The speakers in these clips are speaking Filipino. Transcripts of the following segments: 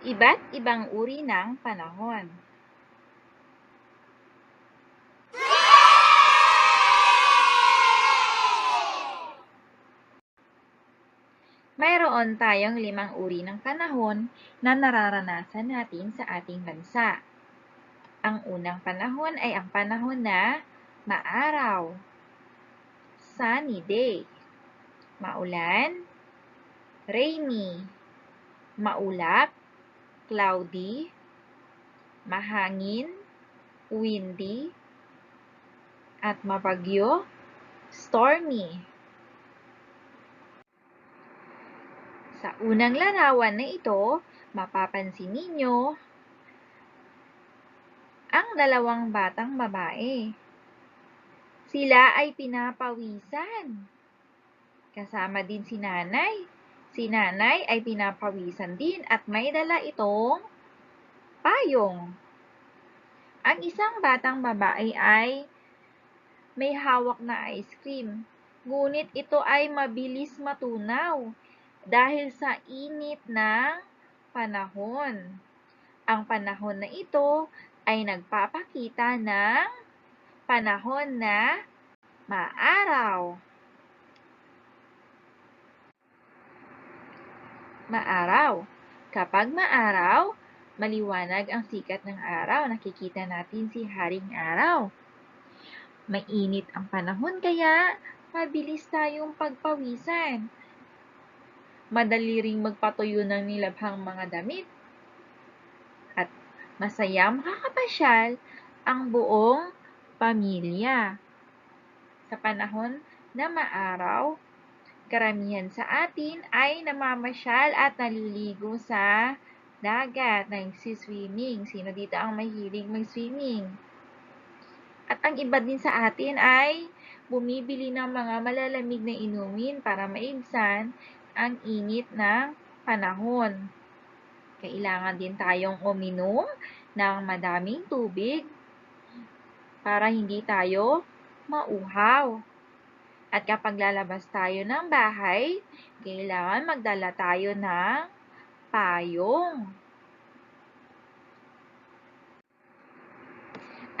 Iba't ibang uri ng panahon. Mayroon tayong limang uri ng panahon na nararanasan natin sa ating bansa. Ang unang panahon ay ang panahon na maaraw, sunny day, maulan, rainy, maulap, cloudy, mahangin, windy, at mabagyo, stormy. Sa unang larawan na ito, mapapansin ninyo ang dalawang batang babae. Sila ay pinapawisan. Kasama din si nanay. Si nanay ay pinapawisan din at may dala itong payong. Ang isang batang babae ay may hawak na ice cream. Ngunit ito ay mabilis matunaw dahil sa init ng panahon. Ang panahon na ito ay nagpapakita ng panahon na maaraw. Maaraw. Kapag maaraw, maliwanag ang sikat ng araw. Nakikita natin si Haring Araw. Mainit ang panahon kaya mabilis tayong pagpawisan madali ring magpatuyo ng nilabhang mga damit. At masaya makakapasyal ang buong pamilya. Sa panahon na maaraw, karamihan sa atin ay namamasyal at naliligo sa dagat, nagsiswimming. Sino dito ang mahilig mag-swimming? At ang iba din sa atin ay bumibili ng mga malalamig na inumin para maibsan ang init ng panahon. Kailangan din tayong uminom ng madaming tubig para hindi tayo mauhaw. At kapag lalabas tayo ng bahay, kailangan magdala tayo ng payong.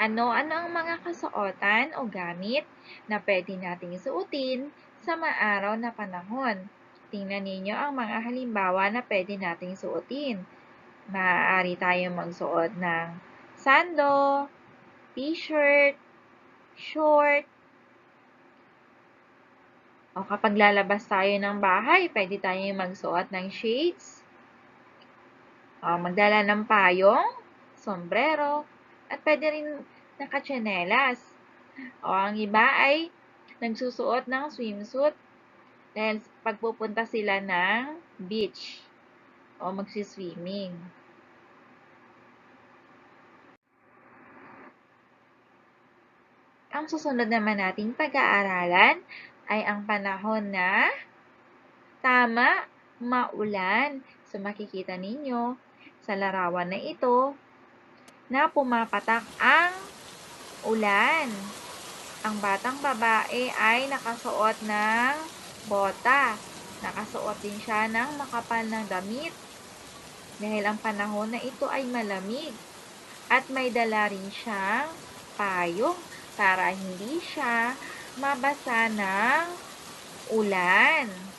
Ano-ano ang mga kasuotan o gamit na pwede nating suotin sa maaraw na panahon? Tingnan ninyo ang mga halimbawa na pwede nating suotin. Maaari tayong magsuot ng sando, t-shirt, short, o kapag lalabas tayo ng bahay, pwede tayong magsuot ng shades, o magdala ng payong, sombrero, at pwede rin nakachanelas. O ang iba ay nagsusuot ng swimsuit dahil pagpupunta sila ng beach o magsiswimming. Ang susunod naman nating pag-aaralan ay ang panahon na tama, maulan. So makikita ninyo sa larawan na ito na pumapatak ang ulan. Ang batang babae ay nakasuot ng bota. Nakasuot din siya ng makapal ng damit dahil ang panahon na ito ay malamig. At may dala rin siyang payong para hindi siya mabasa ng ulan.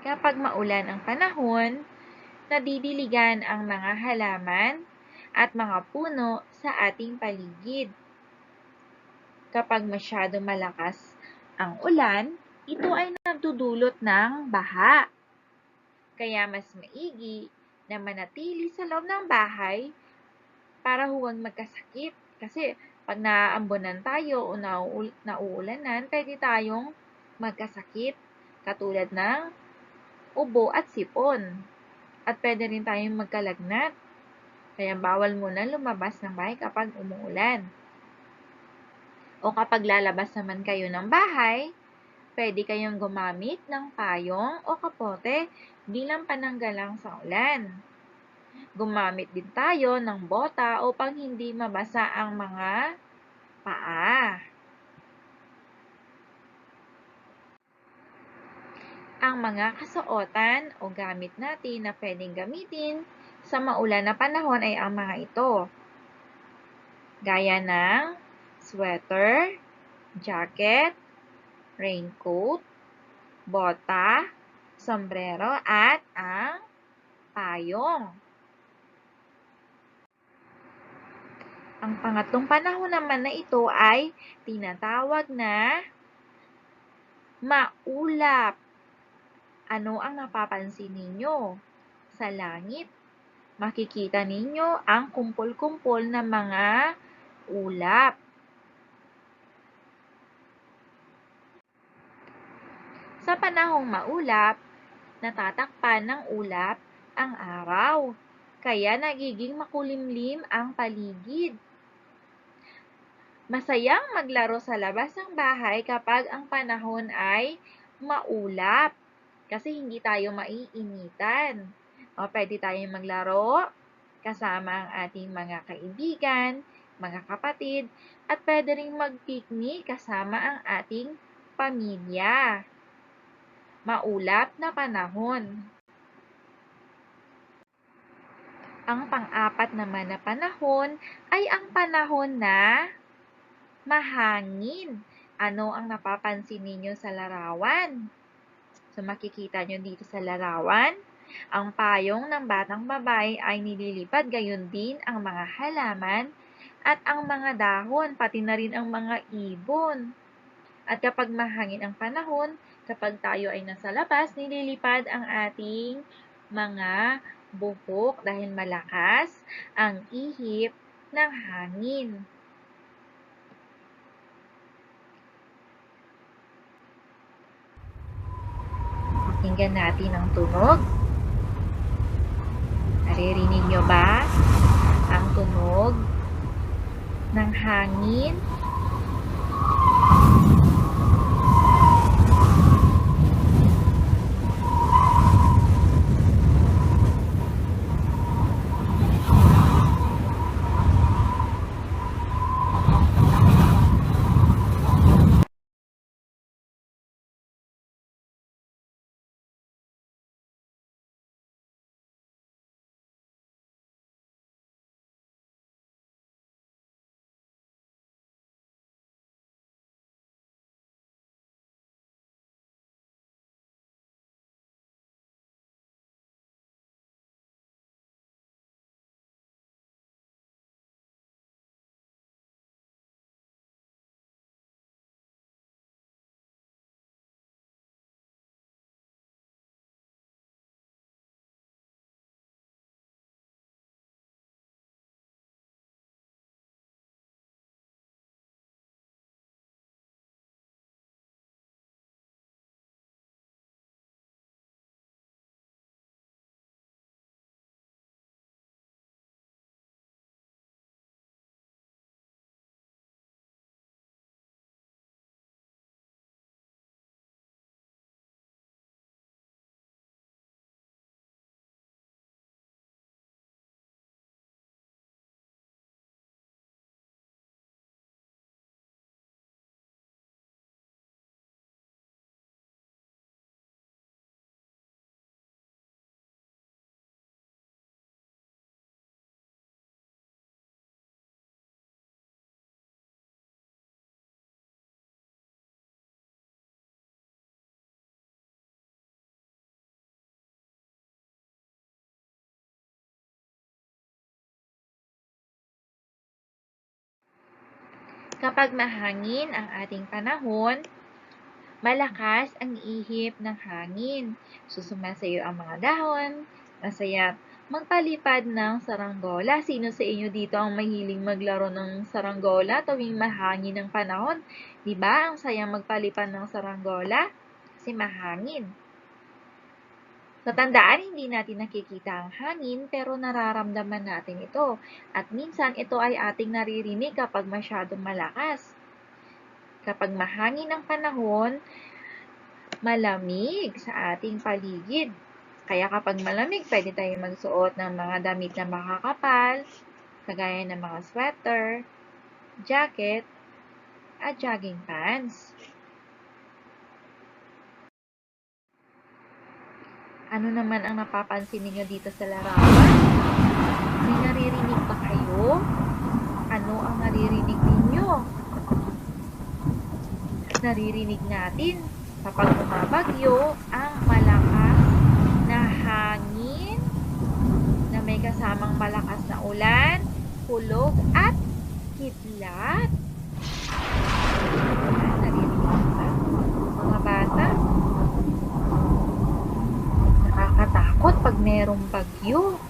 Kapag maulan ang panahon, nadidiligan ang mga halaman at mga puno sa ating paligid. Kapag masyado malakas ang ulan, ito ay nagdudulot ng baha. Kaya mas maigi na manatili sa loob ng bahay para huwag magkasakit. Kasi pag naaambunan tayo o nauulanan, pwede tayong magkasakit katulad ng ubo at sipon. At pwede rin tayong magkalagnat. Kaya bawal muna lumabas ng bahay kapag umuulan. O kapag lalabas naman kayo ng bahay, pwede kayong gumamit ng payong o kapote bilang pananggalang sa ulan. Gumamit din tayo ng bota upang hindi mabasa ang mga paa. Ang mga kasuotan o gamit natin na pwedeng gamitin sa maulan na panahon ay ang mga ito. Gaya ng sweater, jacket, raincoat, bota, sombrero, at ang payong. Ang pangatlong panahon naman na ito ay tinatawag na maulap. Ano ang napapansin ninyo? Sa langit, makikita ninyo ang kumpol-kumpol na mga ulap. Sa panahong maulap, natatakpan ng ulap ang araw, kaya nagiging makulimlim ang paligid. Masayang maglaro sa labas ng bahay kapag ang panahon ay maulap kasi hindi tayo maiinitan. O, pwede tayong maglaro kasama ang ating mga kaibigan, mga kapatid, at pwede rin mag-picnic kasama ang ating pamilya. Maulap na panahon. Ang pang-apat naman na panahon ay ang panahon na mahangin. Ano ang napapansin ninyo sa larawan? So, makikita nyo dito sa larawan, ang payong ng batang babae ay nililipad gayon din ang mga halaman at ang mga dahon, pati na rin ang mga ibon. At kapag mahangin ang panahon, kapag tayo ay nasa labas, nililipad ang ating mga buhok dahil malakas ang ihip ng hangin. Pakinggan natin ang tunog. Naririnig nyo ba ang tunog ng hangin? Kapag mahangin ang ating panahon, malakas ang ihip ng hangin. Susumasayo ang mga dahon, masaya magpalipad ng saranggola. Sino sa inyo dito ang mahiling maglaro ng saranggola tuwing mahangin ang panahon? Di ba ang saya magpalipad ng saranggola? Kasi mahangin. Sa tandaan, hindi natin nakikita ang hangin pero nararamdaman natin ito. At minsan ito ay ating naririnig kapag masyadong malakas. Kapag mahangin ang panahon, malamig sa ating paligid. Kaya kapag malamig, pwede tayong magsuot ng mga damit na makakapal, kagaya ng mga sweater, jacket, at jogging pants. Ano naman ang napapansin ninyo dito sa larawan? May naririnig ba kayo? Ano ang naririnig ninyo? Naririnig natin kapag bumabagyo ang malakas na hangin na may kasamang malakas na ulan, hulog at kidlat. Naririnig ba? Mga bata, nakakatakot pag merong bagyo.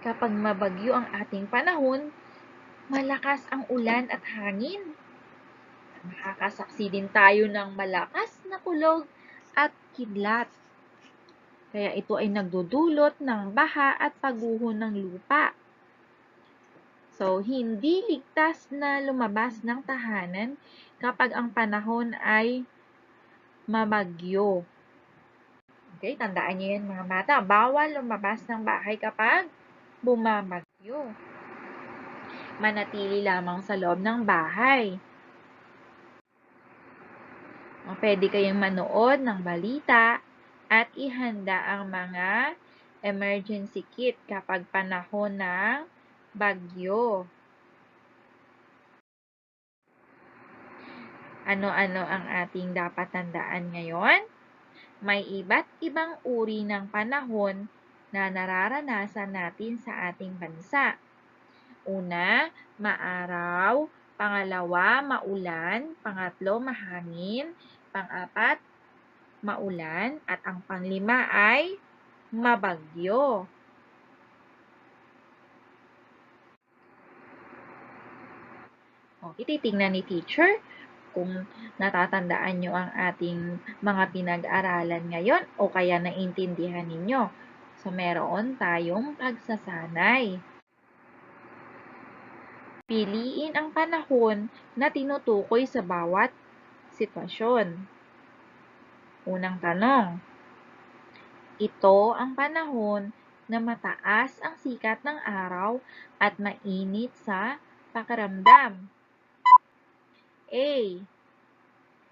Kapag mabagyo ang ating panahon, malakas ang ulan at hangin. Makakasaksi din tayo ng malakas na kulog at kidlat. Kaya ito ay nagdudulot ng baha at pagguho ng lupa. So, hindi ligtas na lumabas ng tahanan kapag ang panahon ay mabagyo. Okay, tandaan niyo yan mga bata. Bawal lumabas ng bahay kapag bumabagyo. Manatili lamang sa loob ng bahay. Pwede kayong manood ng balita at ihanda ang mga emergency kit kapag panahon ng bagyo. Ano-ano ang ating dapat tandaan ngayon? May iba't ibang uri ng panahon na nararanasan natin sa ating bansa. Una, maaraw. Pangalawa, maulan. Pangatlo, mahangin. Pangapat, maulan. At ang panglima ay mabagyo. O, ititingnan ni teacher kung natatandaan nyo ang ating mga pinag-aralan ngayon o kaya naintindihan ninyo. So, meron tayong pagsasanay. Piliin ang panahon na tinutukoy sa bawat sitwasyon. Unang tanong. Ito ang panahon na mataas ang sikat ng araw at mainit sa pakiramdam. A.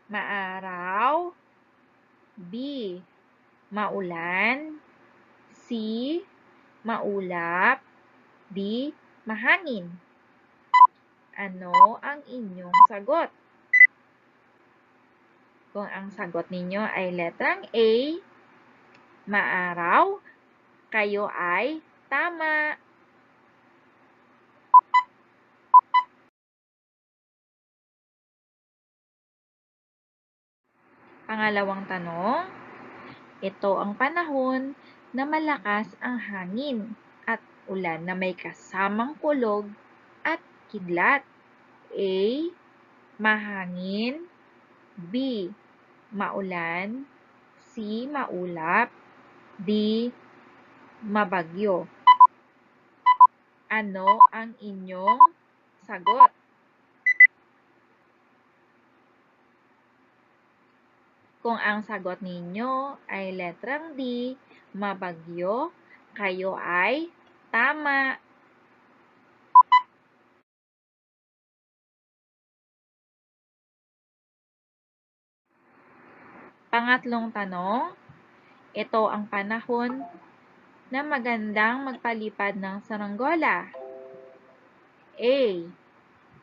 Maaraw. B. Maulan. C. Maulap. D. Mahangin. Ano ang inyong sagot? Kung ang sagot ninyo ay letrang A, maaraw, kayo ay tama. Pangalawang tanong, ito ang panahon na malakas ang hangin at ulan na may kasamang kulog at kidlat. A. Mahangin B. Maulan C. Maulap D. Mabagyo Ano ang inyong sagot? Kung ang sagot ninyo ay letrang D, mabagyo, kayo ay tama. Pangatlong tanong, ito ang panahon na magandang magpalipad ng saranggola. A.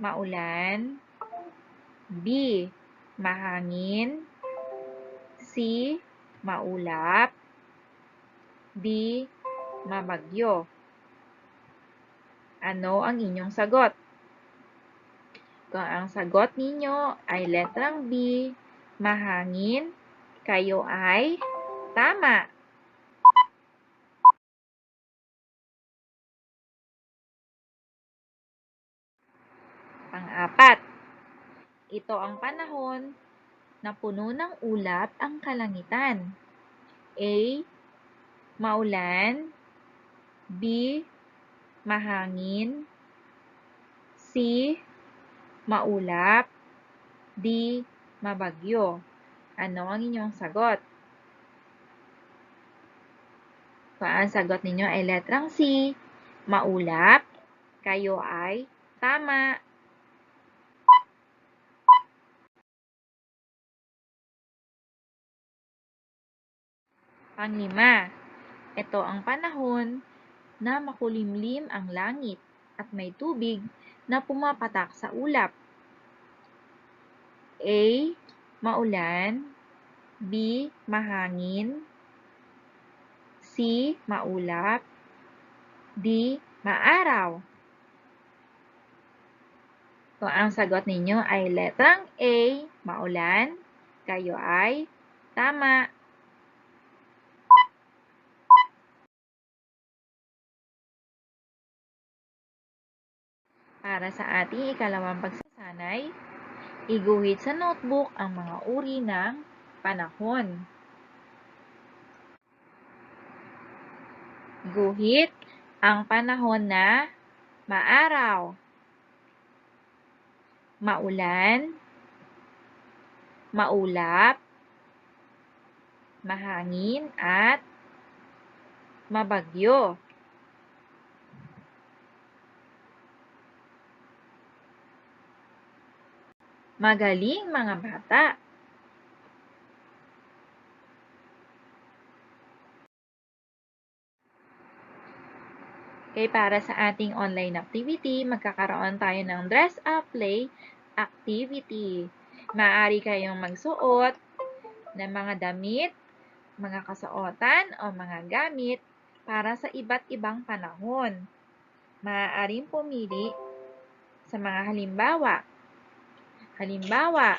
Maulan B. Mahangin C. Maulap D. Mabagyo Ano ang inyong sagot? Kung ang sagot ninyo ay letrang B, mahangin, kayo ay tama. Pang-apat, ito ang panahon na puno ng ulap ang kalangitan. A. Maulan B. Mahangin C. Maulap D. Mabagyo Ano ang inyong sagot? Kung ang sagot ninyo ay letrang C, maulap, kayo ay tama. Panglima, ito ang panahon na makulimlim ang langit at may tubig na pumapatak sa ulap. A. Maulan B. Mahangin C. Maulap D. Maaraw Kung ang sagot ninyo ay letrang A. Maulan, kayo ay tama. Para sa ating ikalawang pagsasanay, iguhit sa notebook ang mga uri ng panahon. Guhit ang panahon na maaraw, maulan, maulap, mahangin at mabagyo. Magaling mga bata! Okay, para sa ating online activity, magkakaroon tayo ng dress up play activity. Maaari kayong magsuot ng mga damit, mga kasuotan o mga gamit para sa iba't ibang panahon. Maaaring pumili sa mga halimbawa Halimbawa,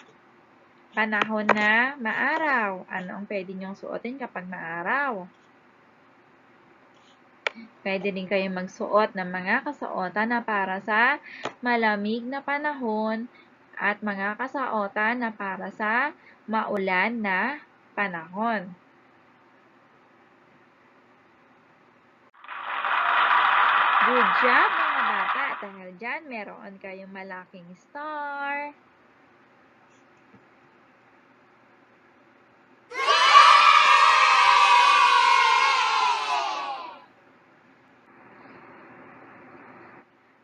panahon na maaraw. Ano ang pwede niyong suotin kapag maaraw? Pwede din kayo magsuot ng mga kasuotan na para sa malamig na panahon at mga kasuotan na para sa maulan na panahon. Good job mga bata! Dahil dyan, meron kayong malaking star.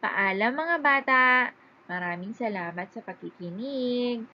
Paalam mga bata! Maraming salamat sa pakikinig.